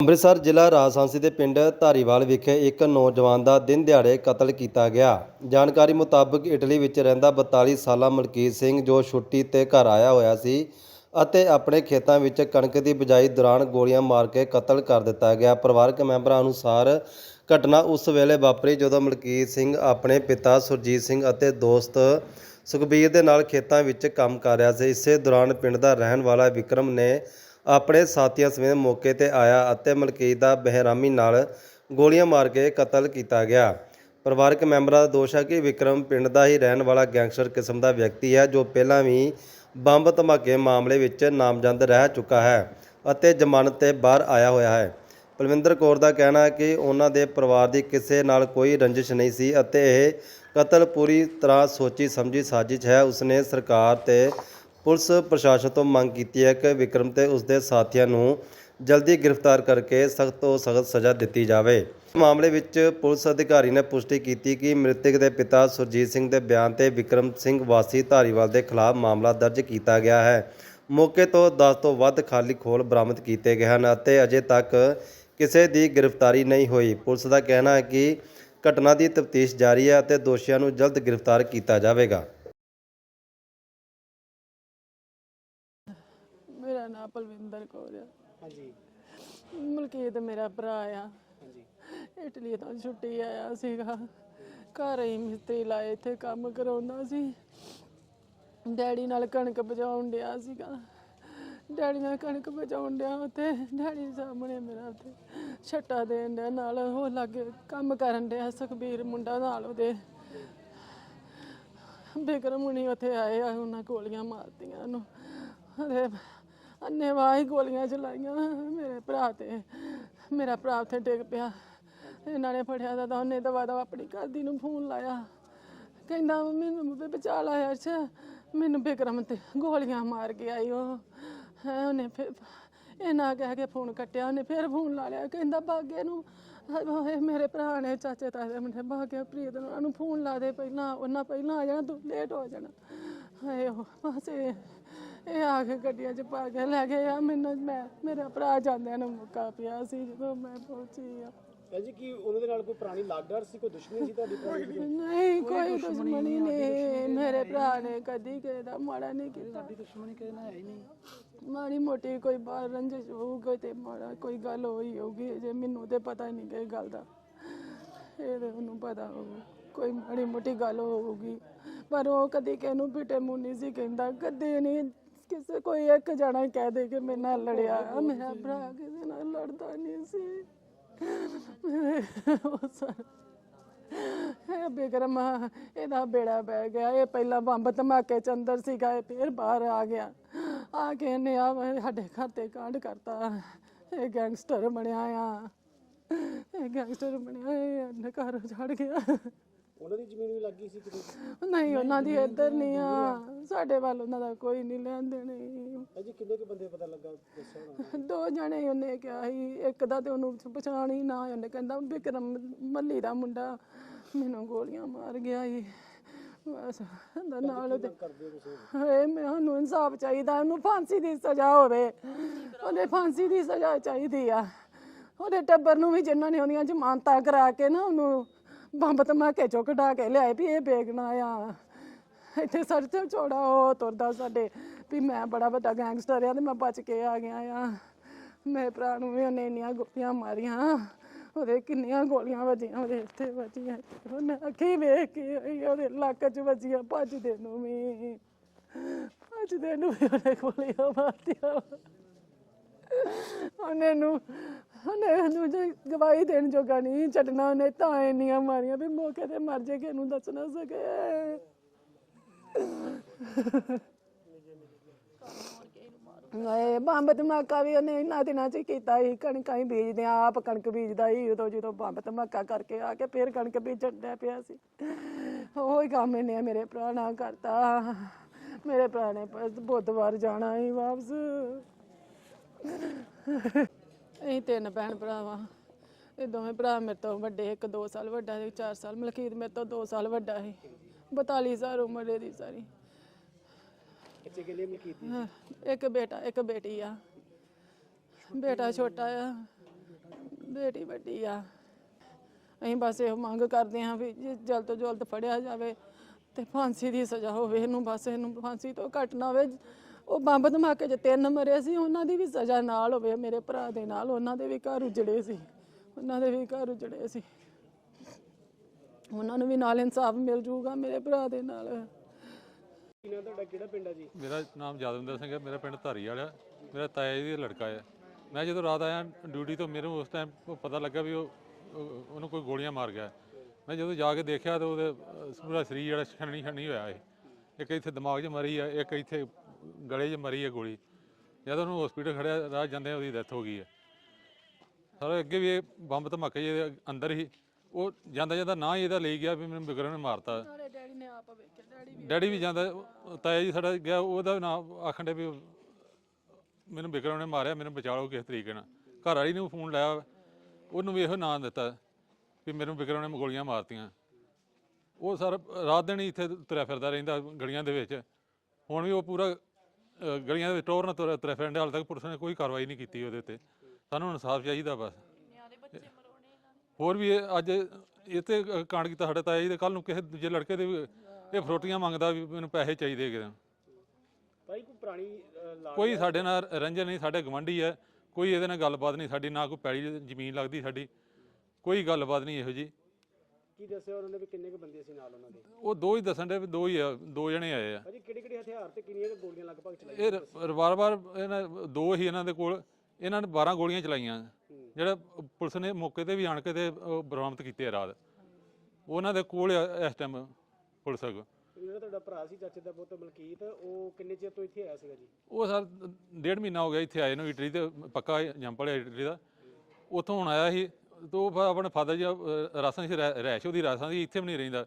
ਅੰਮ੍ਰਿਤਸਰ ਜ਼ਿਲ੍ਹਾ ਰਾਜਸਾਂਸੀ ਦੇ ਪਿੰਡ ਧਾਰੀਵਾਲ ਵਿਖੇ ਇੱਕ ਨੌਜਵਾਨ ਦਾ ਦਿਨ ਦਿਹਾੜੇ ਕਤਲ ਕੀਤਾ ਗਿਆ। ਜਾਣਕਾਰੀ ਮੁਤਾਬਕ ਇਟਲੀ ਵਿੱਚ ਰਹਿੰਦਾ 42 ਸਾਲਾ ਮਲਕੀਤ ਸਿੰਘ ਜੋ ਛੁੱਟੀ ਤੇ ਘਰ ਆਇਆ ਹੋਇਆ ਸੀ ਅਤੇ ਆਪਣੇ ਖੇਤਾਂ ਵਿੱਚ ਕਣਕ ਦੀ ਬਿਜਾਈ ਦੌਰਾਨ ਗੋਲੀਆਂ ਮਾਰ ਕੇ ਕਤਲ ਕਰ ਦਿੱਤਾ ਗਿਆ। ਪਰਿਵਾਰਕ ਮੈਂਬਰਾਂ ਅਨੁਸਾਰ ਘਟਨਾ ਉਸ ਵੇਲੇ ਵਾਪਰੀ ਜਦੋਂ ਮਲਕੀਤ ਸਿੰਘ ਆਪਣੇ ਪਿਤਾ ਸੁਰਜੀਤ ਸਿੰਘ ਅਤੇ ਦੋਸਤ ਸੁਖਬੀਰ ਦੇ ਨਾਲ ਖੇਤਾਂ ਵਿੱਚ ਕੰਮ ਕਰ ਰਿਹਾ ਸੀ। ਇਸੇ ਦੌਰਾਨ ਪਿੰਡ ਦਾ ਰਹਿਣ ਵਾਲਾ ਵਿਕਰਮ ਨੇ ਆਪਣੇ ਸਾਥੀਆਂ ਸਮੇਤ ਮੌਕੇ ਤੇ ਆਇਆ ਅਤੇ ਮਲਕੀਤ ਦਾ ਬਹਿਰਾਮੀ ਨਾਲ ਗੋਲੀਆਂ ਮਾਰ ਕੇ ਕਤਲ ਕੀਤਾ ਗਿਆ। ਪਰਿਵਾਰਕ ਮੈਂਬਰਾਂ ਦਾ ਦੋਸ਼ ਹੈ ਕਿ ਵਿਕਰਮ ਪਿੰਡ ਦਾ ਹੀ ਰਹਿਣ ਵਾਲਾ ਗੈਂਗਸਟਰ ਕਿਸਮ ਦਾ ਵਿਅਕਤੀ ਹੈ, ਜੋ ਪਹਿਲਾਂ ਵੀ ਬੰਬ ਧਮਾਕੇ ਮਾਮਲੇ ਵਿੱਚ ਨਾਮਜ਼ਦ ਰਹਿ ਚੁੱਕਾ ਹੈ ਅਤੇ ਜ਼ਮਾਨਤ ਤੇ ਬਾਹਰ ਆਇਆ ਹੋਇਆ ਹੈ। ਪਲਵਿੰਦਰ ਕੌਰ ਦਾ ਕਹਿਣਾ ਹੈ ਕਿ ਉਹਨਾਂ ਦੇ ਪਰਿਵਾਰ ਦੀ ਕਿਸੇ ਨਾਲ ਕੋਈ ਰੰਜਿਸ਼ ਨਹੀਂ ਸੀ ਅਤੇ ਇਹ ਕਤਲ ਪੂਰੀ ਤਰ੍ਹਾਂ ਸੋਚੀ ਸਮਝੀ ਸਾਜ਼ਿਸ਼ ਹੈ। ਉਸਨੇ ਸਰਕਾਰ ਤੇ ਪੁਲਿਸ ਪ੍ਰਸ਼ਾਸਨ ਤੋਂ ਮੰਗ ਕੀਤੀ ਹੈ ਕਿ ਵਿਕਰਮ ਤੇ ਉਸਦੇ ਸਾਥੀਆਂ ਨੂੰ ਜਲਦੀ ਗ੍ਰਿਫਤਾਰ ਕਰਕੇ ਸਖਤ ਤੋਂ ਸਖਤ ਸਜ਼ਾ ਦਿੱਤੀ ਜਾਵੇ। ਮਾਮਲੇ ਵਿੱਚ ਪੁਲਿਸ ਅਧਿਕਾਰੀ ਨੇ ਪੁਸ਼ਟੀ ਕੀਤੀ ਕਿ ਮ੍ਰਿਤਕ ਦੇ ਪਿਤਾ ਸੁਰਜੀਤ ਸਿੰਘ ਦੇ ਬਿਆਨ ਤੇ ਵਿਕਰਮ ਸਿੰਘ ਵਾਸੀ ਧਾਰੀਵਾਲ ਦੇ ਖਿਲਾਫ ਮਾਮਲਾ ਦਰਜ ਕੀਤਾ ਗਿਆ ਹੈ। ਮੌਕੇ ਤੋਂ 10 ਤੋਂ ਵੱਧ ਖਾਲੀ ਖੋਲ ਬਰਾਮਦ ਕੀਤੇ ਗਏ ਹਨ ਅਤੇ ਅਜੇ ਤੱਕ ਕਿਸੇ ਦੀ ਗ੍ਰਿਫਤਾਰੀ ਨਹੀਂ ਹੋਈ। ਪੁਲਿਸ ਦਾ ਕਹਿਣਾ ਹੈ ਕਿ ਘਟਨਾ ਦੀ ਤਫਤੀਸ਼ ਜਾਰੀ ਹੈ ਅਤੇ ਦੋਸ਼ੀਆਂ ਨੂੰ ਜਲਦ ਗ੍ਰਿਫਤਾਰ ਕੀਤਾ ਜਾਵੇਗਾ। ਮੇਰਾ ਨਾਮ ਪਲਵਿੰਦਰ ਕੌਰ ਆ। ਹਾਂਜੀ। ਮਲਕੀਤ ਮੇਰਾ ਭਰਾ ਆ। ਹਾਂਜੀ। ਇਟਲੀ ਤੋਂ ਛੁੱਟੀ ਆਇਆ ਸੀਗਾ। ਘਰ ਹੀ ਮਿਸਤਰੀ ਲਾਏ ਇੱਥੇ ਕੰਮ ਕਰਾਉਂਦਾ ਸੀ। ਡੈਡੀ ਨਾਲ ਕਣਕ ਬਜਾਉਣ ਡਿਆ ਸੀਗਾ। ਡੈਡੀ ਨਾਲ ਕਣਕ ਬਜਾਉਣ ਡਿਆ ਉੱਥੇ। ਡੈਡੀ ਦੇ ਸਾਹਮਣੇ ਮੇਰਾ ਉੱਥੇ ਛੱਟਾ ਦੇਣ ਡਿਆ ਨਾਲ ਉਹ ਲਾਗੇ ਕੰਮ ਕਰਨ ਡਿਆ ਸੁਖਬੀਰ ਮੁੰਡਾ ਨਾਲ ਉਹਦੇ। ਬਿਕਰਮ ਹੁਣੀ ਉੱਥੇ ਆਏ ਆ ਉਹਨਾਂ ਗੋਲੀਆਂ ਮਾਰਤੀਆਂ ਉਹਨੂੰ। ਅਰੇ ਅੰਨੇਵਾਹ ਹੀ ਗੋਲੀਆਂ ਚਲਾਈਆਂ ਮੇਰੇ ਭਰਾ ਤੇ। ਮੇਰਾ ਭਰਾ ਉੱਥੇ ਡਿੱਗ ਪਿਆ। ਇਹਨਾਂ ਨੇ ਫੜਿਆ ਤਾਂ ਉਹਨੇ ਦਵਾ ਦਵਾ ਆਪਣੀ ਘਰਦੀ ਨੂੰ ਫੋਨ ਲਾਇਆ। ਕਹਿੰਦਾ ਮੈਨੂੰ ਵੀ ਬਚਾ ਲਾਇਆ ਅੱਛਾ ਮੈਨੂੰ ਬਿਕਰਮ ਤੇ ਗੋਲੀਆਂ ਮਾਰ ਕੇ ਆਈ ਉਹ। ਹੈਂ, ਉਹਨੇ ਫਿਰ ਇਹਨਾਂ ਕਹਿ ਕੇ ਫੋਨ ਕੱਟਿਆ। ਉਹਨੇ ਫਿਰ ਫੋਨ ਲਾ ਲਿਆ। ਕਹਿੰਦਾ, ਬਾਗੇ ਨੂੰ, ਹਾਏ, ਮੇਰੇ ਭਰਾ ਨੇ ਚਾਚੇ ਤਾਏ ਦੇ ਮੁੰਡੇ ਬਾਗੇ ਪ੍ਰੀਤ ਨੂੰ, ਉਹਨੂੰ ਫੋਨ ਲਾ ਦੇ ਪਹਿਲਾਂ। ਉਹਨਾਂ ਪਹਿਲਾਂ ਆ ਜਾਣਾ, ਤੂੰ ਲੇਟ ਹੋ ਜਾਣਾ। ਹਾਏ, ਉਹ ਬਸ ਇਹ ਇਹ ਆ ਕੇ ਗੱਡੀਆਂ 'ਚ ਪਾ ਕੇ ਲੈ ਗਏ ਆ। ਮੈਨੂੰ ਮੈਂ ਮੇਰਾ ਭਰਾ ਜਾਂਦਿਆਂ ਨੂੰ ਮੁੱਕਾ ਪਿਆ ਸੀ ਜਦੋਂ ਮੈਂ ਪਹੁੰਚੀ ਆ। ਜੀ ਕੀ ਉਹਨਾਂ ਦੇ ਨਾਲ ਕੋਈ ਪੁਰਾਣੀ ਲਾਗਡਾਰ ਸੀ ਕੋਈ ਦੁਸ਼ਮਣੀ ਸੀ ਤੁਹਾਡੀ ਪੁਰਾਣੀ ਦੀ? ਨਹੀਂ ਕੋਈ ਦੁਸ਼ਮਣੀ ਨਹੀਂ। ਮੇਰੇ ਭਰਾ ਨੇ ਕਦੀ ਕਿਸੇ ਦਾ ਮਾੜਾ ਨਹੀਂ ਕੀਤਾ। ਦੁਸ਼ਮਣੀ ਕਿਸੇ ਨਾਲ ਹੈ ਹੀ ਨਹੀਂ। ਮਾੜੀ ਮੋਟੀ ਕੋਈ ਬਾਹਰ ਰੰਜਿਸ਼ ਹੋਊਗਾ ਤੇ ਮਾੜਾ ਕੋਈ ਗੱਲ ਹੋਈ ਹੋਊਗੀ ਜੇ ਮੈਨੂੰ ਤੇ ਪਤਾ ਹੀ ਨਹੀਂ ਕਿ ਗੱਲ ਦਾ। ਇਹ ਤੇ ਉਹਨੂੰ ਪਤਾ ਹੋਊ ਕੋਈ ਮਾੜੀ ਮੋਟੀ ਗੱਲ ਹੋਊਗੀ। ਪਰ ਉਹ ਕਦੀ ਕਿਸੇ ਨੂੰ ਬਿਟੇ ਮੁੰਨੀ ਸੀ ਕਹਿੰਦਾ ਕਦੇ ਨਹੀਂ ਕਿਸੇ ਕੋਈ ਇੱਕ ਜਣਾ ਕਹਿ ਦੇ ਕਿ ਮੇਰੇ ਨਾਲ ਲੜਿਆ। ਮੇਰਾ ਭਰਾ ਕਿਸੇ ਨਾਲ ਲੜਦਾ ਨਹੀਂ ਸੀ। ਉਹ ਸਾਰਾ ਇਹ ਬਿਕਰਮ ਇਹਦਾ ਬੇੜਾ ਬਹਿ ਗਿਆ। ਇਹ ਪਹਿਲਾਂ ਬੰਬ ਧਮਾਕੇ ਚ ਅੰਦਰ ਸੀਗਾ ਇਹ ਫਿਰ ਬਾਹਰ ਆ ਗਿਆ। ਆ ਕੇ ਇਹਨੇ ਆ ਸਾਡੇ ਘਰ ਤੇ ਕਾਂਡ ਕਰਤਾ। ਇਹ ਗੈਂਗਸਟਰ ਬਣਿਆ ਆ। ਇਹ ਗੈਂਗਸਟਰ ਬਣਿਆ ਇਹ ਘਰ ਛੱਡ ਗਿਆ। ਉਹਨਾਂ ਦੀ ਜ਼ਮੀਨ ਵੀ ਲੱਗੀ ਸੀ ਕਿਤੇ? ਨਹੀਂ ਉਹਨਾਂ ਦੀ ਇੱਧਰ ਨਹੀਂ ਆ। ਸਾਡੇ ਵੱਲ ਉਹਨਾਂ ਦਾ ਕੋਈ ਨਹੀਂ ਲੈਣ ਦੇਣੀ। ਭੈਣ ਜੀ ਕਿੰਨੇ ਕੁ ਬੰਦੇ ਪਤਾ ਲੱਗਾ ਦੱਸੋ ਨਾ ਦੋ ਜਣੇ ਉਹਨੇ ਕਿਹਾ ਸੀ ਇੱਕ ਦਾ ਤੇ ਉਹਨੂੰ ਪਛਾਣ ਹੀ ਨਾ ਉਹਨੇ ਕਹਿੰਦਾ ਵਿਕਰਮ ਮੱਲੀ ਦਾ ਮੁੰਡਾ ਮੈਨੂੰ ਗੋਲੀਆਂ ਮਾਰ ਗਿਆ ਈ। ਬਸ ਦਾ ਨਾਲ ਉਹਦੇ ਕਰਦੇ ਹੋ ਤੁਸੀਂ? ਹਾਏ ਮੈਨੂੰ ਇਨਸਾਫ ਚਾਹੀਦਾ ਉਹਨੂੰ ਫਾਂਸੀ ਦੀ ਸਜ਼ਾ ਹੋਵੇ। ਉਹਦੇ ਫਾਂਸੀ ਦੀ ਸਜ਼ਾ ਚਾਹੀਦੀ ਆ। ਉਹਦੇ ਟੱਬਰ ਨੂੰ ਵੀ ਜਿਨ੍ਹਾਂ ਨੇ ਉਹਦੀਆਂ ਜ਼ਮਾਨਤਾਂ ਕਰਾ ਕੇ ਨਾ ਉਹਨੂੰ ਬੰਬ ਧਮਾਕੇ ਚੋਂ ਕਢਾ ਕੇ ਲਿਆਏ ਵੀ ਇਹ ਬੇਗਣਾ ਆ ਇੱਥੇ ਸਰ ਤੇ ਚੋੜਾ ਉਹ ਤੁਰਦਾ ਸਾਡੇ। ਵੀ ਮੈਂ ਬੜਾ ਵੱਡਾ ਗੈਂਗਸਟਰ ਆ ਤੇ ਮੈਂ ਬਚ ਕੇ ਆ ਗਿਆ ਆ। ਮੇਰੇ ਭਰਾ ਨੂੰ ਵੀ ਉਹਨੇ ਇੰਨੀਆਂ ਗੋਲੀਆਂ ਮਾਰੀਆਂ। ਉਹਦੇ ਕਿੰਨੀਆਂ ਗੋਲੀਆਂ ਵੱਜੀਆਂ, ਉਹਦੇ ਇੱਥੇ ਵੱਜੀਆਂ, ਉਹਨੇ ਅੱਖੀ ਵੇਖ ਕੇ ਹੋਈ ਉਹਦੇ ਲੱਕ 'ਚ ਵੱਜੀਆਂ ਭੱਜਦੇ ਨੂੰ ਵੀ। ਭੱਜਦੇ ਨੂੰ ਵੀ ਉਹਨੇ ਗੋਲੀਆਂ ਮਾਰਤੀਆਂ ਉਹਨੇ ਨੂੰ ਉਹਨੇ ਨੂੰ ਜੇ ਗਵਾਹੀ ਦੇਣ ਜੋਗਾ ਨਹੀਂ ਛੱਡਣਾ, ਉਹਨੇ ਤਾਂ ਇੰਨੀਆਂ ਮਾਰੀਆਂ ਵੀ ਮੌਕੇ ਤੇ ਮਰ ਜੇ ਕਿ ਇਹਨੂੰ ਦੱਸ ਨਾ ਸਕੇ। ਨਹੀਂ ਬੰਬ ਧਮਾਕਾ ਵੀ ਉਹਨੇ ਇਹਨਾਂ ਦਿਨਾਂ 'ਚ ਹੀ ਕੀਤਾ ਸੀ, ਕਣਕਾਂ ਹੀ ਬੀਜਦੇ ਆ ਆਪ ਕਣਕ ਬੀਜਦਾ ਸੀ, ਉਦੋਂ ਜਦੋਂ ਬੰਬ ਧਮਾਕਾ ਕਰਕੇ ਆ ਕੇ ਫਿਰ ਕਣਕ ਬੀਜਣ ਡਿਆ ਪਿਆ ਸੀ। ਉਹੀ ਕੰਮ ਇਹਨੇ ਮੇਰੇ ਭਰਾ ਨਾਲ ਕਰਤਾ। ਮੇਰੇ ਭਰਾ ਨੇ ਬਸ ਬੁੱਧਵਾਰ ਜਾਣਾ ਸੀ ਵਾਪਸ। ਅਸੀਂ ਤਿੰਨ ਭੈਣ ਭਰਾ ਵਾਂ ਇਹ ਦੋਵੇਂ ਭਰਾ ਮੇਰੇ ਤੋਂ ਵੱਡੇ ਇੱਕ 2 ਸਾਲ ਵੱਡਾ ਤੇ 4 ਸਾਲ। ਮਲਕੀਤ ਮੇਰੇ ਤੋਂ 2 ਸਾਲ ਵੱਡਾ ਸੀ। 42 ਸਾਲ ਉਮਰ ਇਹਦੀ ਸਾਰੀ। ਬੱਚੇ ਕੇ ਲਈ ਮਲਕੀਤ ਹਾਂ, ਇੱਕ ਬੇਟਾ ਇੱਕ ਬੇਟੀ ਆ। ਬੇਟਾ ਛੋਟਾ ਆ। ਬੇਟੀ ਵੱਡੀ ਆ। ਅਸੀਂ ਬਸ ਇਹ ਮੰਗ ਕਰਦੇ ਹਾਂ ਵੀ ਜੇ ਜਲਦ ਤੋਂ ਜਲਦ ਫੜਿਆ ਜਾਵੇ ਤੇ ਫਾਂਸੀ ਦੀ ਸਜ਼ਾ ਹੋਵੇ। ਇਹਨੂੰ ਬਸ ਇਹਨੂੰ ਫਾਂਸੀ ਤੋਂ ਘੱਟ ਨਾ ਹੋਵੇ। ਉਹ ਬੰਬ ਧਮਾਕੇ 'ਚ ਤਿੰਨ ਮਰੇ ਸੀ ਉਹਨਾਂ ਦੀ ਵੀ ਸਜ਼ਾ ਨਾਲ ਹੋਵੇ ਮੇਰੇ ਭਰਾ ਦੇ ਨਾਲ ਉਹਨਾਂ ਦੇ ਵੀ ਘਰ ਉਜੜੇ ਸੀ ਉਹਨਾਂ ਦੇ ਵੀ ਘਰ ਉਜੜੇ ਸੀ। ਉਹਨਾਂ ਨੂੰ ਵੀ ਨਾਲ ਇਨਸਾਫ ਮਿਲ ਜੂਗਾ ਮੇਰੇ ਭਰਾ ਦੇ ਨਾਲ। ਕੀ ਨਾਂ ਤੁਹਾਡਾ ਕਿਹੜਾ ਪਿੰਡ ਹੈ ਜੀ? ਮੇਰਾ ਨਾਮ ਯਾਦਵਿੰਦਰ ਸਿੰਘ ਹੈ ਮੇਰਾ ਪਿੰਡ ਧਾਰੀ ਵਾਲਾ ਮੇਰਾ ਤਾਇਆ ਜੀ ਦਾ ਲੜਕਾ ਹੈ। ਮੈਂ ਜਦੋਂ ਰਾਤ ਆਇਆ ਡਿਊਟੀ ਤੋਂ ਮੈਨੂੰ ਉਸ ਟਾਈਮ ਪਤਾ ਲੱਗਾ ਵੀ ਉਹ ਉਹ- ਉਹਨੂੰ ਕੋਈ ਗੋਲੀਆਂ ਮਾਰ ਗਿਆ। ਮੈਂ ਜਦੋਂ ਜਾ ਕੇ ਦੇਖਿਆ ਤਾਂ ਉਹਦੇ ਪੂਰਾ ਸਰੀਰ ਜਿਹੜਾ ਛਣਨੀ ਛਣਨੀ ਹੋਇਆ ਹੈ ਇੱਕ ਇੱਥੇ ਦਿਮਾਗ 'ਚ ਮਰੀ ਹੈ ਇੱਕ ਇੱਥੇ ਗਲੇ 'ਚ ਮਰੀ ਹੈ ਗੋਲੀ। ਜਦੋਂ ਉਹਨੂੰ ਹਸਪੀਟਲ ਖੜਿਆ ਰਾਹ ਜਾਂਦੇ ਉਹਦੀ ਡੈਥ ਹੋ ਗਈ ਹੈ। ਸਾਰੇ ਅੱਗੇ ਵੀ ਇਹ ਬੰਬ ਧਮਾਕੇ ਜਿਹੇ ਅੰਦਰ ਹੀ ਉਹ ਜਾਂਦਾ ਜਾਂਦਾ ਨਾ ਹੀ ਇਹਦਾ ਲਈ ਗਿਆ ਵੀ ਮੈਨੂੰ ਬਿਗਰਨ ਨੇ ਮਾਰਤਾ। ਡੈਡੀ ਨੇ ਆਪ ਵੇਖਿਆ ਡੈਡੀ ਵੀ ਡੈਡੀ ਵੀ ਜਾਂਦਾ ਤਾਇਆ ਜੀ ਸਾਡਾ ਗਿਆ ਉਹਦਾ ਨਾਮ ਆਖਣ ਦੇ ਵੀ ਮੈਨੂੰ ਵਿਕਰਮ ਨੇ ਮਾਰਿਆ ਮੈਨੂੰ ਬਚਾ ਲਓ ਕਿਸ ਤਰੀਕੇ ਨਾਲ। ਘਰ ਵਾਲੀ ਨੂੰ ਫੋਨ ਲਾਇਆ ਉਹਨੂੰ ਵੀ ਇਹੋ ਨਾਂ ਦਿੱਤਾ ਵੀ ਮੈਨੂੰ ਵਿਕਰਮ ਨੇ ਗੋਲੀਆਂ ਮਾਰਤੀਆਂ। ਉਹ ਸਰ ਰਾਤ ਦਿਨ ਹੀ ਇੱਥੇ ਤੁਰਿਆ ਫਿਰਦਾ ਰਹਿੰਦਾ ਗਲੀਆਂ ਦੇ ਵਿੱਚ। ਹੁਣ ਵੀ ਉਹ ਪੂਰਾ ਅ, ਗਲੀਆਂ ਦੇ ਵਿੱਚ ਟੋਰ ਨਾਲ ਤੁਰਿਆ ਤੁਰਿਆ ਫਿਰਦਾ ਹਾਲ ਤੱਕ ਪੁਲਿਸ ਨੇ ਕੋਈ ਕਾਰਵਾਈ ਨਹੀਂ ਕੀਤੀ ਉਹਦੇ ਉੱਤੇ ਸਾਨੂੰ ਇਨਸਾਫ ਚਾਹੀਦਾ ਬਸ। ਹੋਰ ਵੀ ਇਹ ਅੱਜ ਇਹ ਤੇ ਕਾਂਡ ਕੀਤਾ ਸਾਡੇ ਤਾਇਆ ਜੀ ਦੇ। ਕੱਲ ਨੂੰ ਕਿਸੇ ਦੂਜੇ ਲੜਕੇ ਦੇ ਵੀ ਇਹ ਫਰੋਟੀਆਂ ਮੰਗਦਾ ਵੀ ਮੈਨੂੰ ਪੈਸੇ ਚਾਹੀਦੇ ਹੈਗੇ ਭਾਈ ਕੋਈ ਪੁਰਾਣੀ ਲਾਗ ਕੋਈ ਸਾਡੇ ਨਾਲ ਰੰਜਨ ਨਹੀਂ ਸਾਡੇ ਗਵੰਡੀ ਹੈ। ਕੋਈ ਇਹਦੇ ਨਾਲ ਗੱਲਬਾਤ ਨਹੀਂ ਸਾਡੀ ਨਾ ਕੋਈ ਪੈਲੀ ਜ਼ਮੀਨ ਲੱਗਦੀ ਸਾਡੀ। ਕੋਈ ਗੱਲਬਾਤ ਨਹੀਂ ਇਹੋ ਜੀ ਕੀ ਦੱਸਿਆ ਉਹਨਾਂ ਨੇ ਵੀ ਕਿੰਨੇ ਕੁ ਬੰਦੇ ਸੀ ਨਾਲ ਉਹਨਾਂ ਦੇ? ਉਹ ਦੋ ਹੀ ਦੱਸਣ ਦੇ ਵੀ ਦੋ ਹੀ ਆ ਦੋ ਜਣੇ ਆਏ ਆ। ਭਾਜੀ ਕਿਹੜੇ ਕਿਹੜੇ ਹਥਿਆਰ ਤੇ ਕਿੰਨੀਆਂ ਕੁ ਗੋਲੀਆਂ ਲਗਭਗ ਚਲਾਈਆਂ ਇਹ ਰਿਵਾਲਵਰ ਇਹਨਾਂ ਦੋ ਹੀ ਇਹਨਾਂ ਦੇ ਕੋਲ। ਇਹਨਾਂ ਨੇ 12 ਗੋਲੀਆਂ ਚਲਾਈਆਂ। ਜਿਹੜਾ ਪੁਲਿਸ ਨੇ ਮੌਕੇ ਤੇ ਵੀ ਆਣ ਕੇ ਤੇ ਬਰਾਮਦ ਕੀਤੇ ਆ ਰਾਤ। ਉਹਨਾਂ ਦੇ ਕੋਲ ਆ ਇਸ ਟਾਈਮ ਪੁਲਿਸ ਕੋਲ। ਜਿਹੜਾ ਤੁਹਾਡਾ ਭਰਾ ਸੀ ਚਾਚੇ ਦਾ ਪੁੱਤ ਮਲਕੀਤ ਉਹ ਕਿੰਨੇ ਚਿਰ ਤੋਂ ਇੱਥੇ ਆਇਆ ਸੀਗਾ ਜੀ? ਉਹ ਸਰ ਡੇਢ ਮਹੀਨਾ ਹੋ ਗਿਆ ਇੱਥੇ ਆਏ ਨੂੰ ਇਟਲੀ ਤੇ ਪੱਕਾ ਜੰਪਲ ਇਟਲੀ ਦਾ। ਉੱਥੋਂ ਹੁਣ ਆਇਆ ਸੀ। ਤੇ ਉਹ ਫਿਰ ਆਪਣੇ ਫਾਦਰ ਜੀ ਅਹ, ਰਾਸਾਂ ਸੀ ਰਹਿ- ਰਹਿਸ਼ ਉਹਦੀ ਰਾਸਾਂ ਦੀ ਇੱਥੇ ਵੀ ਨਹੀਂ ਰਹਿੰਦਾ।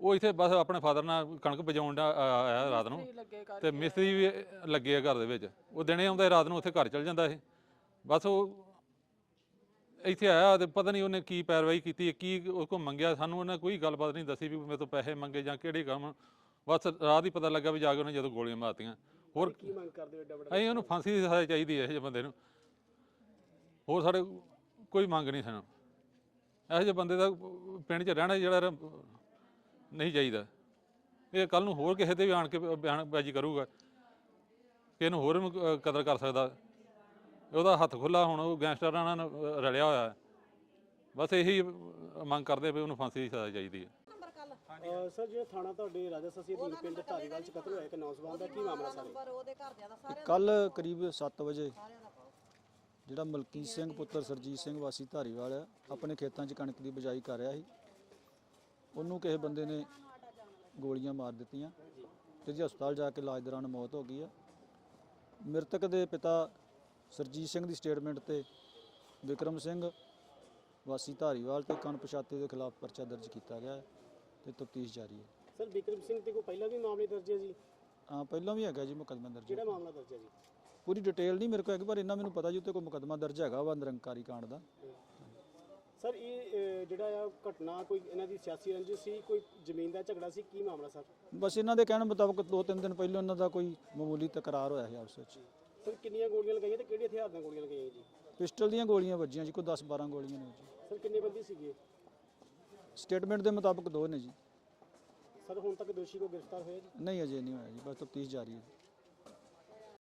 ਉਹ ਇੱਥੇ ਬਸ ਆਪਣੇ ਫਾਦਰ ਨਾਲ ਕਣਕ ਬਜਾਉਣ ਦਾ ਆਇਆ ਰਾਤ ਨੂੰ। ਲੱਗੇ ਕਰ ਤੇ ਮਿਸਤਰੀ ਵੀ ਲੱਗੇ ਆ ਘਰ ਦੇ ਵਿੱਚ। ਉਹ ਦਿਨੇ ਆਉਂਦਾ ਸੀ, ਰਾਤ ਨੂੰ ਉੱਥੇ ਘਰ ਚਲ ਜਾਂਦਾ ਇਹ ਬਸ ਉਹ ਇੱਥੇ ਆਇਆ ਤੇ ਪਤਾ ਨਹੀਂ ਉਹਨੇ ਕੀ ਪੈਰਵਾਈ ਕੀਤੀ ਕੀ ਉਹ ਕੋ ਮੰਗਿਆ। ਸਾਨੂੰ ਉਹਨੇ ਕੋਈ ਗੱਲਬਾਤ ਨਹੀਂ ਦੱਸੀ ਵੀ ਮੇਰੇ ਤੋਂ ਪੈਸੇ ਮੰਗੇ ਜਾਂ ਕਿਹੜੇ ਕੰਮ। ਬਸ ਰਾਤ ਹੀ ਪਤਾ ਲੱਗਾ ਵੀ ਜਾ ਕੇ ਉਹਨੇ ਜਦੋਂ ਗੋਲੀਆਂ ਮਾਰਤੀਆਂ। ਹੋਰ ਕੀ ਮੰਗ ਕਰਦੇ ਹੋ ਏਡਾ ਵੱਡਾ? ਅਸੀਂ ਉਹਨੂੰ ਫਾਂਸੀ ਦੀ ਸਜ਼ਾ ਚਾਹੀਦੀ ਹੈ ਇਹ ਜਿਹੇ ਬੰਦੇ ਨੂੰ। ਹੋਰ ਸਾਡੇ ਕੋਈ ਮੰਗ ਨਹੀਂ ਸਾਨੂੰ। ਇਹੋ ਜਿਹੇ ਬੰਦੇ ਦਾ ਪਿੰਡ 'ਚ ਰਹਿਣਾ ਜਿਹੜਾ ਰ- ਨਹੀਂ ਚਾਹੀਦਾ। ਇਹ ਕੱਲ ਨੂੰ ਹੋਰ ਕਿਸੇ ਤੇ ਵੀ ਆਣ ਕੇ ਬਿਆਨਬਾਜ਼ੀ ਕਰੂਗਾ। ਕਿ ਇਹਨੂੰ ਹੋਰ ਨੂੰ ਕ- ਕਦਰ ਕਰ ਸਕਦਾ। ਉਹਦਾ ਹੱਥ ਖੁੱਲਾ ਹੁਣ ਉਹ ਗੈਂਗਸਟਰਾਂ ਨਾਲ ਅ, ਰਲਿਆ ਹੋਇਆ। ਹੈ। ਬਸ ਇਹੀ ਮੰਗ ਕਰਦੇ ਵੀ ਉਹਨੂੰ ਫਾਂਸੀ ਦੀ ਸਜ਼ਾ ਚਾਹੀਦੀ ਹੈ। ਅਹ, ਸਰ ਜਿਹੜਾ ਥਾਣਾ ਤੁਹਾਡੇ ਰਾਜਾ ਸਸੀ ਅਧੀਨ ਪਿੰਡ ਧਾਰੀਵਾਲ ਚ ਕਤਲ ਹੋਇਆ ਇੱਕ ਨੌਜਵਾਨ ਦਾ ਕੀ ਮਾਮਲਾ ਸਰ? ਕੱਲ ਕਰੀਬ 7 ਵਜੇ ਜਿਹੜਾ ਮਲਕੀਤ ਸਿੰਘ ਪੁੱਤਰ ਸਰਜੀਤ ਸਿੰਘ ਵਾਸੀ ਧਾਰੀਵਾਲ ਆ ਆਪਣੇ ਖੇਤਾਂ 'ਚ ਕਣਕ ਦੀ ਬਿਜਾਈ ਕਰ ਰਿਹਾ ਸੀ। ਉਹਨੂੰ ਕਿਸੇ ਬੰਦੇ ਨੇ ਗੋਲੀਆਂ ਮਾਰ ਦਿੱਤੀਆਂ ਤੇ ਜੀ ਹਸਪਤਾਲ ਜਾ ਕੇ ਇਲਾਜ ਦੌਰਾਨ ਮੌਤ ਹੋ ਗਈ ਆ। ਮ੍ਰਿਤਕ ਦੇ ਪਿਤਾ ਸਰਜੀਤ ਸਿੰਘ ਦੀ ਸਟੇਟਮੈਂਟ ਤੇ ਵਿਕਰਮ ਸਿੰਘ ਵਾਸੀ ਧਾਰੀਵਾਲ ਤੇ ਕਣਪਛਾਤੇ ਦੇ ਖਿਲਾਫ ਪਰਚਾ ਦਰਜ ਕੀਤਾ ਗਿਆ ਤੇ ਤਫਤੀਸ਼ ਜਾਰੀ ਹੈ। ਸਰ ਵਿਕਰਮ ਸਿੰਘ ਤੇ ਕੋਈ ਪਹਿਲਾਂ ਵੀ ਮਾਮਲੇ ਦਰਜ ਹੈ ਜੀ? ਹਾਂ ਪਹਿਲਾਂ ਵੀ ਹੈਗਾ ਜੀ ਮੁਕੱਦਮਾ ਦਰਜ ਕਿਹੜਾ ਮਾਮਲਾ ਦਰਜ ਹੈ ਜੀ? ਪੂਰੀ ਡਿਟੇਲ ਨਹੀਂ ਮੇਰੇ ਕੋਲ ਹੈਗੀ ਪਰ ਇੰਨਾ ਮੈਨੂੰ ਪਤਾ ਜੀ ਉੱਤੇ ਕੋਈ ਮੁਕੱਦਮਾ ਦਰਜ ਹੈਗਾ ਵਾ ਨਿਰੰਕਾਰੀ ਕਾਂਡ ਦਾ। ਸਰ ਇਹ ਅਹ, ਜਿਹੜਾ ਆ ਘਟਨਾ ਕੋਈ ਇਹਨਾਂ ਦੀ ਸਿਆਸੀ ਰੰਜਿਸ਼ ਸੀ ਕੋਈ ਜ਼ਮੀਨ ਦਾ ਝਗੜਾ ਸੀ ਕੀ ਮਾਮਲਾ ਸਰ? ਬਸ ਇਹਨਾਂ ਦੇ ਕਹਿਣ ਮੁਤਾਬਕ ਦੋ ਤਿੰਨ ਦਿਨ ਪਹਿਲਾਂ ਇਹਨਾਂ ਦਾ ਕੋਈ ਮਾਮੂਲੀ ਤਕਰਾਰ ਹੋਇਆ ਸੀ ਆਪਸ ਵਿੱਚ। ਸਰ ਕਿੰਨੀਆਂ ਗੋਲੀਆਂ ਲਗਾਈਆਂ ਤੇ ਕਿਹੜੇ ਹਥਿਆਰ ਨਾਲ ਗੋਲੀਆਂ ਲਗਾਈਆਂ ਜੀ? ਪਿਸਟਲ ਦੀਆਂ ਗੋਲੀਆਂ ਵੱਜੀਆਂ ਜੀ ਕੋਈ 10 12 ਗੋਲੀਆਂ ਨੇ ਜੀ। ਸਰ ਕਿੰਨੇ ਬੰਦੇ ਸੀਗੇ? ਸਟੇਟਮੈਂਟ ਦੇ ਮੁਤਾਬਕ ਦੋ ਨੇ ਜੀ। ਸਰ ਹੁਣ ਤੱਕ ਦੋਸ਼ੀ ਕੋ ਗ੍ਰਿਫਤਾਰ ਹੋਇਆ ਜੀ? ਨਹੀਂ ਅਜੇ ਨਹੀਂ ਹੋਇਆ ਜੀ ਬਸ ਤਫਤੀਸ਼ ਜਾਰੀ ਹੈ